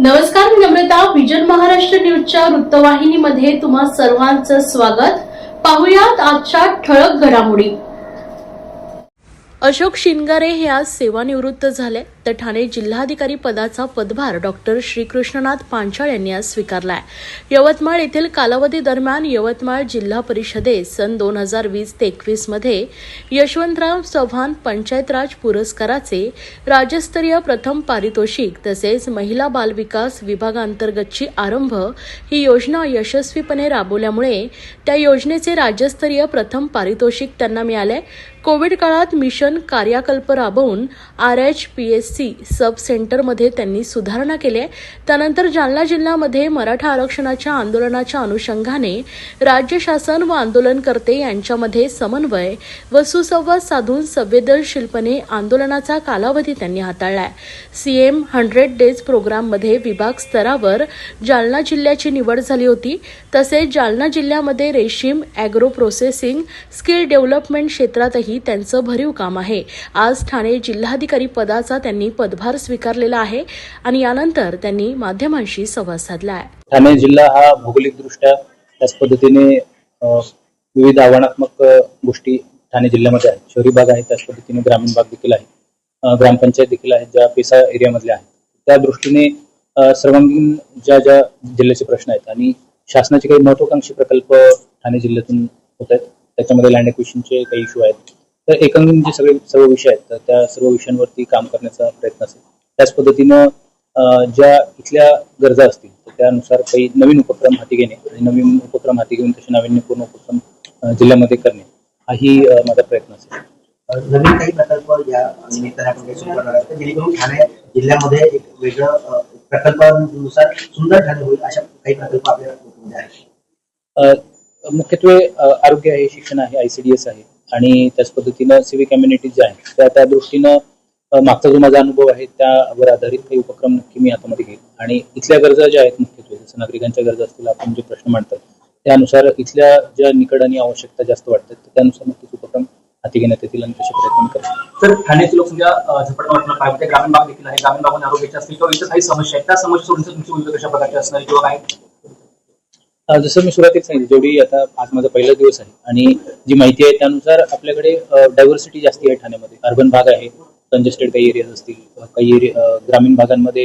नमस्कार मी नम्रता. विजन महाराष्ट्र न्यूजच्या वृत्तवाहिनीमध्ये तुम्हा सर्वांचं स्वागत. पाहुयात आजच्या ठळक घडामोडी. अशोक शिनगारे हे आज सेवानिवृत्त झाले. तर ठाणे जिल्हाधिकारी पदाचा पदभार डॉक्टर श्रीकृष्णनाथ पांचाळ यांनी आज स्वीकारलाय. यवतमाळ येथील कालावधी दरम्यान यवतमाळ जिल्हा परिषदेत सन दोन हजार वीस ते एकवीसमध्ये यशवंतराव चव्हाण पंचायत राज पुरस्काराचे राज्यस्तरीय प्रथम पारितोषिक तसेच महिला बालविकास विभागांतर्गतची आरंभ ही योजना यशस्वीपणे राबवल्यामुळे त्या योजनेचे राज्यस्तरीय प्रथम पारितोषिक त्यांना मिळाले कोविड काळात मिशन कार्याकल्प राबवून R H P S C sub सेंटरमध्ये त्यांनी सुधारणा केल्या. त्यानंतर जालना जिल्ह्यामध्ये मराठा आरक्षणाच्या आंदोलनाच्या अनुषंगाने राज्य शासन व आंदोलनकर्ते यांच्यामध्ये समन्वय व सुसंवाद साधून संवेदनशीलपणे आंदोलनाचा कालावधी त्यांनी हाताळला. सीएम हंड्रेड डेज प्रोग्राममध्ये विभाग स्तरावर जालना जिल्ह्याची निवड झाली होती. तसेच जालना जिल्ह्यामध्ये रेशीम अॅग्रो प्रोसेसिंग स्किल डेव्हलपमेंट क्षेत्रातही त्यांचं भरीव काम आहे. आज ठाणे जिल्हाधिकारी पदाचा त्यांनी पदभार स्वीकारलेला आहे आणि यानंतर त्यांनी माध्यमांशी संवाद साधला आहे ठाणे जिल्हा हा भौगोलिकदृष्ट्या त्याच पद्धतीने विविध आव्हानात्मक गोष्टी ठाणे जिल्ह्यामध्ये आहेत. शहरी भाग आहे त्याच पद्धतीने ग्रामीण भाग देखील आहे. ग्रामपंचायत देखील आहेत ज्या पेसा एरियामधल्या आहेत. त्या दृष्टीने सर्वांगीण ज्या ज्या जिल्ह्याचे प्रश्न आहेत आणि शासनाचे काही महत्वाकांक्षी प्रकल्प ठाणे जिल्ह्यातून होत आहेत. त्याच्यामध्ये लँड एक्विशनचे काही इश्यू आहेत. तर एकंदरीत जे सगळे सर्व विषय आहेत. तर त्या सर्व विषयांवरती काम करण्याचा प्रयत्न असेल. त्याच पद्धतीनं ज्या इथल्या गरजा असतील तर त्यानुसार काही नवीन उपक्रम हाती घेणे आणि नवीन उपक्रम हाती घेऊन तसे नाविन्यपूर्ण उपक्रम जिल्ह्यामध्ये करणे हाही माझा प्रयत्न असेल. नवीन काही प्रकल्प या निमित्ताने आपण काही सुरू करणार आहोत जेणेकरून ठाणे जिल्ह्यामध्ये एक वेगळं प्रकल्पानुसार सुंदर ठाणे होईल अशा काही प्रकल्प आपल्या मुख्यत्वे आरोग्य आहे शिक्षण आहे आयसीडीएस आहे. आणि त्याच पद्धतीनं सिव्हिक कम्युनिटी जे आहेत त्या त्या दृष्टीनं मागचा जो माझा अनुभव आहे त्यावर आधारित काही उपक्रम नक्की मी हातामध्ये घेईल आणि इथल्या गरजा ज्या आहेत मुख्यत्वे जसं नागरिकांच्या गरजा असतील आपण जे प्रश्न मांडतात त्यानुसार इथल्या ज्या निकड आणि आवश्यकता जास्त वाटतात त्यानुसार नक्कीच उपक्रम हाती घेण्यात येतील आणि तसे प्रयत्न करतात तर ठाण्याची लोकसंख्या अ, ग्रामीण भाग देखील आहे. ग्रामीण भागामध्ये आरोग्याच्या असतील किंवा इतर काही समस्या आहेत त्या समस्या सोडण्यासाठी तुमची भूमिका कशा प्रकारची असणार किंवा काय? जसं मी सुरुवातीला सांगितलं जेवढी आता आज माझा पहिला दिवस आहे आणि जी माहिती आहे त्यानुसार आपल्याकडे डायव्हर्सिटी जास्ती आहे ठाण्यामध्ये. अर्बन भाग आहे कंजेस्टेड काही एरियाज असतील काही एरिया ग्रामीण भागांमध्ये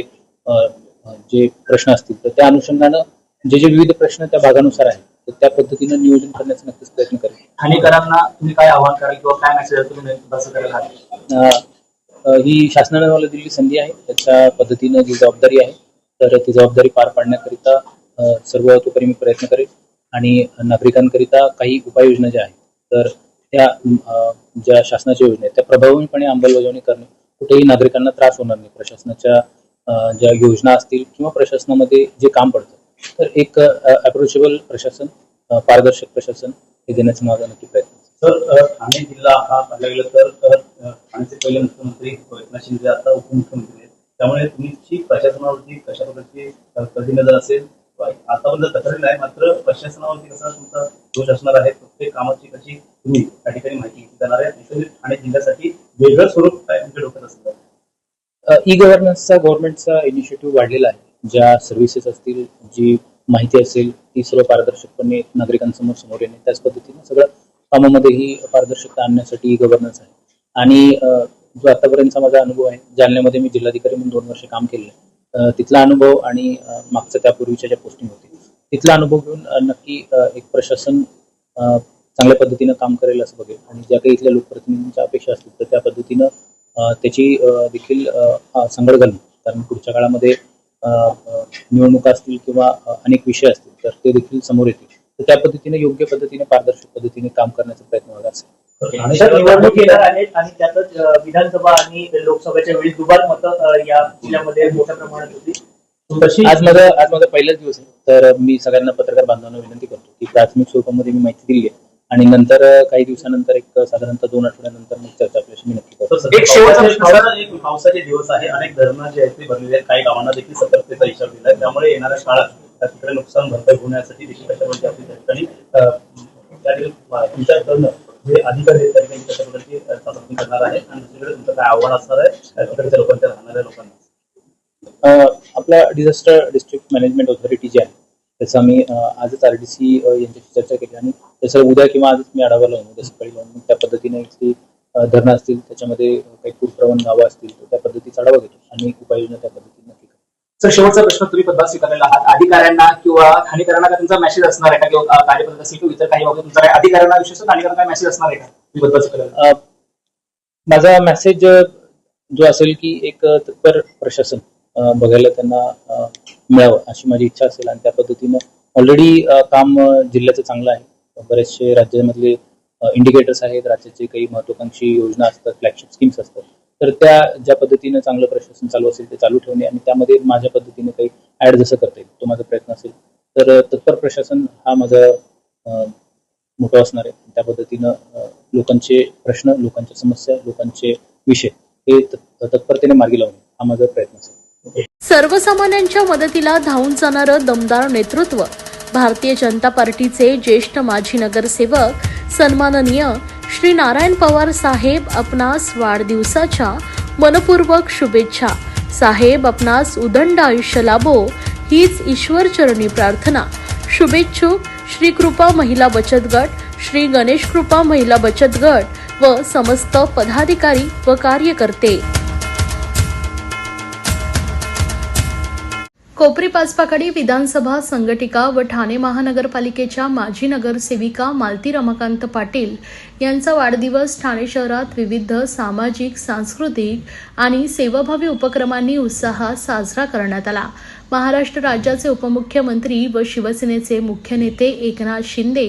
जे प्रश्न असतील तर त्या अनुषंगानं जे जे विविध प्रश्न त्या भागानुसार आहेत तर त्या पद्धतीनं नियोजन करण्याचा नक्कीच प्रयत्न करेन. ठाणेकरांना तुम्ही काय आव्हान कराल किंवा काय मेसेज तुम्ही ही शासनाने मला दिलेली संधी आहे त्याच्या पद्धतीनं जी जबाबदारी आहे तर ती जबाबदारी पार पाडण्याकरिता सर्व तोपरी मी प्रयत्न करेन आणि नागरिकांकरिता काही उपाययोजना ज्या आहेत तर त्या ज्या शासनाच्या योजना आहेत त्या प्रभावीपणे अंमलबजावणी करणे कुठेही नागरिकांना त्रास होणार नाही. प्रशासनाच्या ज्या योजना असतील किंवा प्रशासनामध्ये जे काम पडतं तर एक अप्रोचेबल प्रशासन पारदर्शक प्रशासन हे देण्याचा माझा नक्की प्रयत्न तर सर ठाणे जिल्हा हा पाहायला गेलं तर अ, ठाण्याचे पहिले मुख्यमंत्री एकनाथ शिंदे आता उपमुख्यमंत्री आहेत. त्यामुळे तुमची प्रशासनावरती कशा प्रकारची कधी नजर असेल आतापर्यंत तक्रारी आहे मात्र प्रशासनावरती कसा तुमचा दोष असणार आहे प्रत्येक कामाची कशी तुम्ही त्या ठिकाणी माहिती देणार आहे ठाणे जिल्ह्यासाठी वेगळं स्वरूप काय तुमच्या डोक्यात असणार ई गव्हर्नन्सचा गव्हर्नमेंटचा इनिशिएटिव्ह वाढलेला आहे. ज्या सर्व्हिसेस असतील जी माहिती असेल ती सर्व पारदर्शकपणे नागरिकांसमोर समोर येणे त्याच पद्धतीने सगळं कामामध्येही पारदर्शकता आणण्यासाठी ई गव्हर्नन्स आहे. आणि जो आतापर्यंतचा माझा अनुभव आहे जालन्यामध्ये मी जिल्हाधिकारी म्हणून दोन वर्ष काम केलं आहे. तिथला अनुभव आणि अ, त्यापूर्वीच्या ज्या पोस्टिंग होती तिथला अनुभव घेऊन नक्की एक प्रशासन चांगल्या पद्धतीनं काम करेल असं बघेल. आणि ज्या काही इथल्या लोकप्रतिनिधींच्या अपेक्षा असतील तर त्या पद्धतीनं त्याची देखील अ, घालून सांगड घालणं कारण पुढच्या काळामध्ये निवडणुका असतील किंवा अनेक विषय असतील तर ते देखील समोर येतील. तर त्या पद्धतीने योग्य पद्धतीने पारदर्शक पद्धतीने काम करण्याचा प्रयत्न माझा असेल. निवडणूक येणार आहेत आणि त्यातच विधानसभा आणि लोकसभेच्या वेळी दुबार मतं या जिल्ह्यामध्ये मोठ्या प्रमाणात होती तशी आज माझा आज माझा पहिलाच दिवस आहे. तर मी सगळ्यांना पत्रकार बांधवांना विनंती करतो की प्राथमिक स्वरूपामध्ये मी माहिती दिली आहे. आणि नंतर काही दिवसानंतर एक साधारणतः दोन आठवड्यानंतर मग चर्चा आपल्याशी मी नक्की करतो. एक शेवटचा पावसाचे- एक दिवस आहे. अनेक धरणं जे आहेत ते भरलेले आहेत. काही गावांना देखील सतर्कतेचा इशारा दिला आहे. त्यामुळे येणाऱ्या काळात त्या तिकडे नुकसान भरपाई होण्यासाठी देखील कशा आपली त्या ठिकाणी अ, त्या हे तुमच्याकडनं जे अधिकारी त्या ठिकाणी करणार आहे. आणि दुसरीकडे तुमचं काय आव्हान असणार आहे तिकडच्या लोकांच्या राहणाऱ्या लोकांना? आपला डिझास्टर डिस्ट्रिक्ट मॅनेजमेंट ऑथॉरिटी जी आहे त्याचा आम्ही आजच आर डी सी यांच्याशी चर्चा केली आणि त्याचं उद्या किंवा आजच मी आढावा लावून उद्या सकाळी लावून त्या पद्धतीने ती धरणं असतील त्याच्यामध्ये काही पूरप्रवण गावं असतील तर त्या पद्धतीचा आढावा घेतो. आणि उपाययोजना त्या पद्धतीने सर शेवटचा प्रश्न तुम्ही पदभार स्वीकारलेला आहात. अधिकाऱ्यांना किंवा ठाणेकरांना का तुमचा मेसेज असणार आहे का? किंवा कार्यपद्धत असेल किंवा इतर काही बाबतीत तुमचा काही अधिकाऱ्यांना विशेष ठाणेकरांना मेसेज असणार आहे का? तुम्ही पदभार स्वीकारलेला माझा मेसेज जो असेल की एक तत्पर प्रशासन बघायला त्यांना मिळावं अशी माझी इच्छा असेल आणि त्या पद्धतीनं ऑलरेडी काम जिल्ह्याचं चांगलं आहे. बरेचसे राज्यामधले इंडिकेटर्स आहेत. राज्याचे काही महत्वाकांक्षी योजना असतात फ्लॅगशिप स्कीम्स असतात. तर त्या ज्या पद्धतीनं चांगलं प्रशासन चालू असेल ते चालू ठेवणे आणि त्यामध्ये माझ्या पद्धतीने काही ऍड जसं करता येईल तो माझा प्रयत्न असेल. तर तत्पर प्रशासन हा माझा मोठा असणार आहे. त्या पद्धतीनं लोकांचे प्रश्न लोकांच्या समस्या लोकांचे विषय हे तत्परतेने मार्गी लावणे हा माझा प्रयत्न असेल. सर्वसामान्यांच्या मदतीला धावून जाणारं दमदार नेतृत्व भारतीय जनता पार्टीचे ज्येष्ठ माजी नगरसेवक सन्माननीय श्री नारायण पवार साहेब आपणास वाढदिवसाच्या मनपूर्वक शुभेच्छा. साहेब आपणास उदंड आयुष्य लाभो हीच ईश्वर चरणी प्रार्थना. शुभेच्छुक श्री कृपा महिला बचत गट श्री गणेश कृपा महिला बचत गट व समस्त पदाधिकारी व कार्यकर्ते. कोपरी पाचपाकडी विधानसभा संघटिका व ठाणे महानगरपालिकेच्या माजी नगरसेविका मालती रमाकांत पाटील यांचा वाढदिवस ठाणे शहरात विविध सामाजिक सांस्कृतिक आणि सेवाभावी उपक्रमांनी उत्साहात साजरा करण्यात आला. महाराष्ट्र राज्याचे उपमुख्यमंत्री व शिवसेनेचे मुख्य नेते एकनाथ शिंदे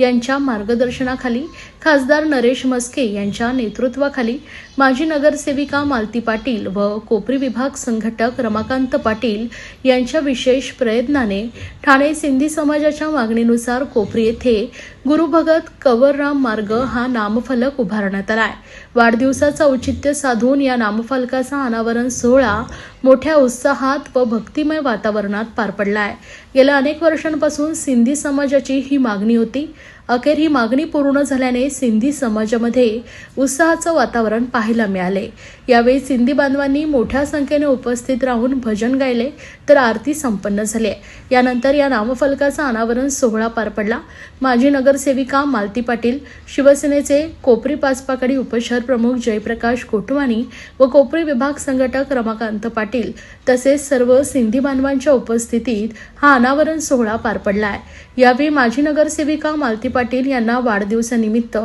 यांच्या मार्गदर्शनाखाली खासदार नरेश मस्के यांच्या नेतृत्वाखाली माजी नगरसेविका मालती पाटील व कोपरी विभाग संघटक रमाकांत पाटील यांच्या विशेष प्रयत्नाने ठाणे सिंधी समाजाच्या मागणीनुसार कोपरी येथे गुरुभगत कवरराम मार्ग हा नामफलक उभारण्यात आलाय. वाढदिवसाचं औचित्य साधून या नामफलकाचा अनावरण सोहळा मोठ्या उत्साहात व भक्तिमय वातावरणात पार पडला आहे गेल्या अनेक वर्षांपासून सिंधी समाजाची ही मागणी होती. अखेर ही मागणी पूर्ण झाल्याने सिंधी समाजामध्ये उत्साहाचं वातावरण पाहायला मिळाले. यावेळी सिंधी बांधवांनी मोठ्या संख्येने उपस्थित राहून भजन गायले तर आरती संपन्न झाली. यानंतर या नामफलकाचा अनावरण सोहळा पार पडला. माजी नगरसेविका मालती पाटील शिवसेनेचे कोपरी पाचपाकडी उपशहर प्रमुख जयप्रकाश कोटवाणी व कोपरी विभाग संघटक रमाकांत पाटील तसेच सर्व सिंधी बांधवांच्या उपस्थितीत हा अनावरण सोहळा पार पडला आहे यावेळी माजी नगरसेविका मालती पाटील पाटील यांना वाढदिवसानिमित्त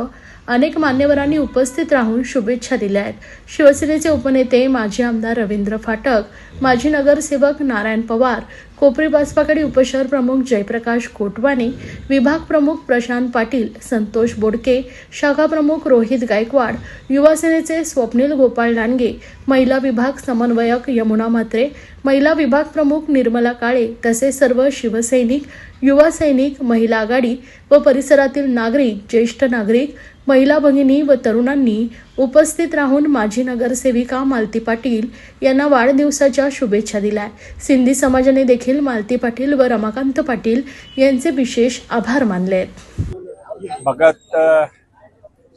अनेक मान्यवरांनी उपस्थित राहून शुभेच्छा दिल्या आहेत. शिवसेनेचे उपनेते माजी आमदार रवींद्र फाटक माजी नगरसेवक नारायण पवार कोपरी बासपाकडे उपशहर प्रमुख जयप्रकाश कोटवाने विभाग प्रमुख प्रशांत पाटील संतोष बोडके शाखा प्रमुख रोहित गायकवाड युवासेनेचे स्वप्नील गोपाळ डांगे महिला विभाग समन्वयक यमुना म्हात्रे महिला विभाग प्रमुख निर्मला काळे तसेच सर्व शिवसैनिक युवा सैनिक महिला आघाडी व परिसरातील नागरिक ज्येष्ठ नागरिक महिला भगिनी व तरुणांनी उपस्थित राहून माजी नगरसेविका मालती पाटील यांना वाढदिवसाच्या शुभेच्छा दिल्या. सिंधी समाजाने देखील मालती पाटील व रमाकांत पाटील यांचे विशेष आभार मानले. आहेत भगत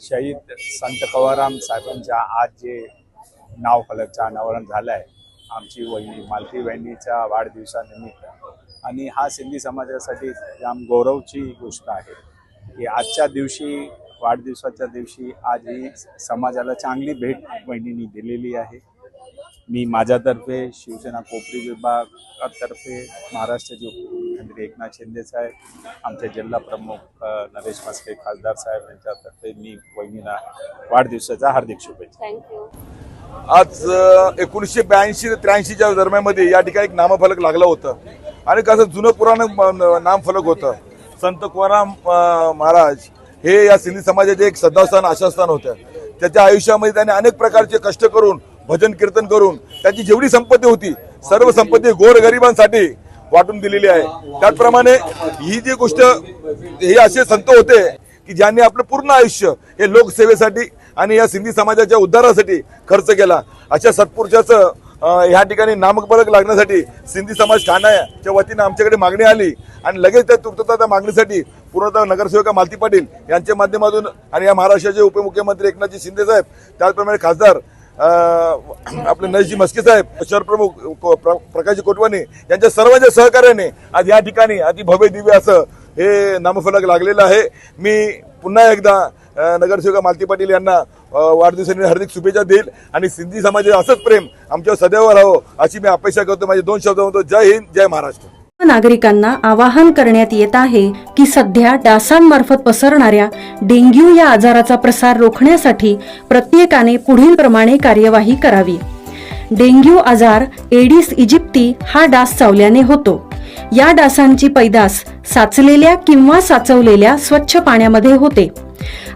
शहीद संत कवाराम साहेबांच्या आज जे नाव फलकचं अनावरण झालं आहे आमची वहिनी मालती वहिनीच्या वाढदिवसानिमित्त. आणि हा सिंधी समाजासाठी जाम गौरवची गोष्ट आहे की आजच्या दिवशी वाढदिवसाच्या दिवशी आज ही समाजाला चांगली भेट वहिनींनी दिलेली आहे. मी माझ्यातर्फे शिवसेना कोपरी विभागातर्फे महाराष्ट्राचे उपमुख्यमंत्री एकनाथ शिंदे साहेब आमचे जिल्हा प्रमुख नरेश मस्के खासदार साहेब यांच्यातर्फे मी वहिनीला वाढदिवसाच्या हार्दिक शुभेच्छा. आज एकोणीसशे ब्याऐंशी ते त्र्याऐंशीच्या दरम्यानमध्ये या ठिकाणी एक नामफलक लागलं होतं. आणि कसं जुनं पुराण नामफलक होतं. संत कोराम महाराज हे या सिंधी समाजाचे एक श्रद्धास्थान आशास्थान होतं. त्याच्या आयुष्यामध्ये त्याने अनेक प्रकारचे कष्ट करून भजन कीर्तन करून त्याची जेवढी संपत्ती होती सर्व संपत्ती गोरगरिबांसाठी वाटून दिलेली आहे. त्याचप्रमाणे ही जी गोष्ट हे असे संत होते की ज्यांनी आपलं पूर्ण आयुष्य हे लोकसेवेसाठी आणि या सिंधी समाजाच्या उद्धारासाठी खर्च केला. अशा सत्पुरुषाचं ह्या ठिकाणी नामफलक लागण्यासाठी सिंधी समाज ठाण्याच्या वतीनं आमच्याकडे मागणी आली. आणि लगेच त्या तूर्तता त्या मागणीसाठी पूर्णतः नगरसेविका मालती पाटील यांच्या माध्यमातून आणि या महाराष्ट्राचे उपमुख्यमंत्री एकनाथजी शिंदे साहेब त्याचप्रमाणे खासदार आपले नरजी मस्के साहेब शहरप्रमुख को- प्र- प्रकाश कोटवानी यांच्या सर्वांच्या सहकार्याने आज या ठिकाणी अति भव्य दिव्य असं हे नामफलक लागलेलं आहे. मी पुन्हा एकदा नगरसेविका मालती पाटील यांना वाढदिवसाने हार्दिक शुभेच्छा देईल आणि सिंधी समाजाचे असंच प्रेम आमच्या सदैव राहो अशी मी अपेक्षा करतो. माझे दोन शब्द म्हणतो जय हिंद जय महाराष्ट्र. नागरिकांना आवाहन करण्यात येत आहे की सध्या डासांमार्फत पसरणाऱ्या डेंग्यू या आजाराचा प्रसार रोखण्यासाठी प्रत्येकाने पुढील प्रमाणे कार्यवाही करावी. डेंग्यू आजार एडिस इजिप्ती हा डास चावल्याने होतो. या डासांची पैदास साचलेल्या किंवा साचवलेल्या स्वच्छ पाण्यामध्ये होते.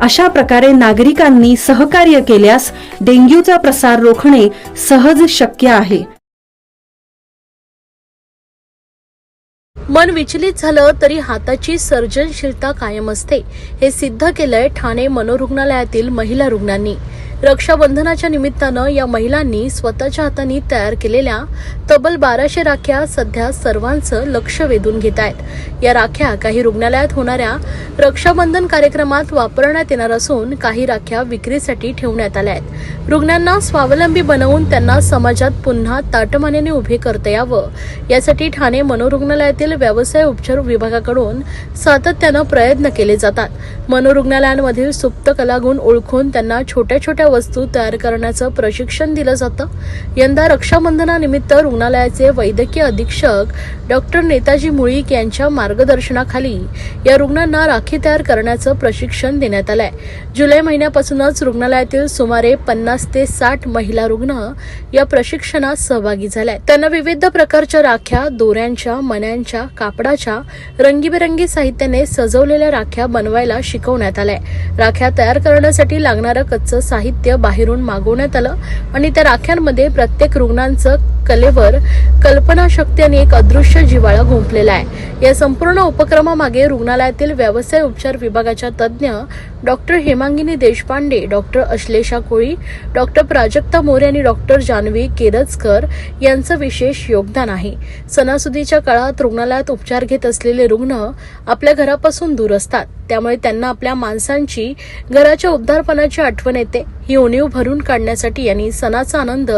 अशा प्रकारे नागरिकांनी सहकार्य केल्यास डेंग्यूचा प्रसार रोखणे सहज शक्य आहे. मन विचलित झालं तरी हाताची सर्जनशीलता कायम असते हे सिद्ध केलंय ठाणे मनोरुग्णालयातील महिला रुग्णांनी. रक्षाबंधनाच्या निमित्तानं या महिलांनी स्वतःच्या हाताने तयार केलेल्या तब्बल बाराशे राख्या सध्या सर्वांचं लक्ष वेधून घेत आहेत. या राख्या काही रुग्णालयात होणाऱ्या रक्षाबंधन कार्यक्रमात वापरण्यात येणार असून काही राख्या विक्रीसाठी ठेवण्यात आल्या आहेत. रुग्णांना स्वावलंबी बनवून त्यांना समाजात पुन्हा ताटमानेने उभे करता यावं. यासाठी ठाणे मनोरुग्णालयातील व्यवसाय उपचार विभागाकडून सातत्यानं प्रयत्न केले जातात. मनोरुग्णालयांमधील सुप्त कलागुण ओळखून त्यांना छोट्या छोट्या वस्तू तयार करण्याचं प्रशिक्षण दिलं जातं. यंदा रक्षाबंधनानिमित्त रुग्णालयाचे वैद्यकीय अधीक्षक डॉक्टर नेताजी मुळीक यांच्या मार्गदर्शनाखाली या रुग्णांना राखी तयार करण्याचं प्रशिक्षण देण्यात आलंय. जुलै महिन्यापासूनच रुग्णालयातील सुमारे पन्नास ते साठ महिला रुग्ण या प्रशिक्षणात सहभागी झाल्या त्यांना विविध प्रकारच्या राख्या दोऱ्यांच्या मण्यांच्या कापडाच्या रंगीबेरंगी साहित्याने सजवलेल्या राख्या बनवायला शिकवण्यात आलंय. राख्या तयार करण्यासाठी लागणारं कच्चं साहित्य बाहेरून मागवण्यात आलं. आणि त्या राख्यांमध्ये प्रत्येक रुग्णांचं कलेवर कल्पनाशक्ती आणि एक अदृश्य जिवाळा गुंफलेला आहे. या संपूर्ण उपक्रमामागे रुग्णालयातील व्यवसाय उपचार विभागाच्या तज्ज्ञ doctor Hemangini Deshpande doctor Ashlesha Koli doctor Prajakta More आणि डॉक्टर जानवी केरजकर यांचं विशेष योगदान आहे. सणासुदीच्या काळात रुग्णालयात उपचार घेत असलेले रुग्ण आपल्या घरापासून दूर असतात. त्यामुळे त्यांना आपल्या माणसांची घराच्या उद्धारपणाची आठवण येते. ही उणीव भरून काढण्यासाठी यांनी सणाचा आनंद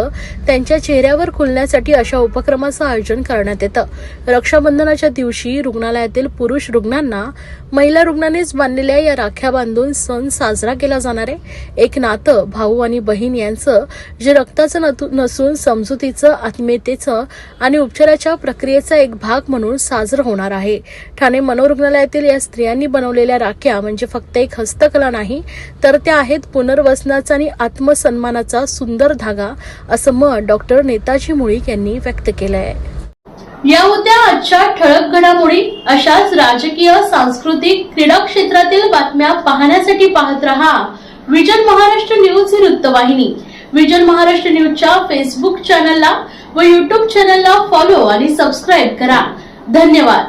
त्यांच्या चेहऱ्यावर खुलण्यासाठी अशा उपक्रमाचं आयोजन करण्यात येतं. रक्षाबंधनाच्या दिवशी रुग्णालयातील पुरुष रुग्णांना महिला रुग्णांनीच बांधलेल्या या राख्या बांधून सण साजरा केला जाणार आहे. एक नातं भाऊ आणि बहीण यांचं जे रक्ताचं नसून समजुतीचं आत्मीयतेचं आणि उपचाराच्या प्रक्रियेचा एक भाग म्हणून साजरं होणार आहे. ठाणे मनोरुग्णालयातील या स्त्रियांनी बनवलेल्या राख्या म्हणजे फक्त एक हस्तकला नाही तर त्या आहेत पुनर्वसनाचा आणि आत्मसन्मानाचा सुंदर धागा असं मत डॉक्टर नेताजी मुळीक यांनी व्यक्त केलं आहे या होत्या आजच्या ठळक घडामोडी अशाच राजकीय सांस्कृतिक क्रीडा क्षेत्रातील बातम्या पाहण्यासाठी पाहत रहा. विजन महाराष्ट्र न्यूज ही वृत्तवाहिनी. विजन महाराष्ट्र न्यूजच्या फेसबुक चॅनलला व युट्यूब चॅनलला फॉलो आणि सबस्क्राईब करा. धन्यवाद.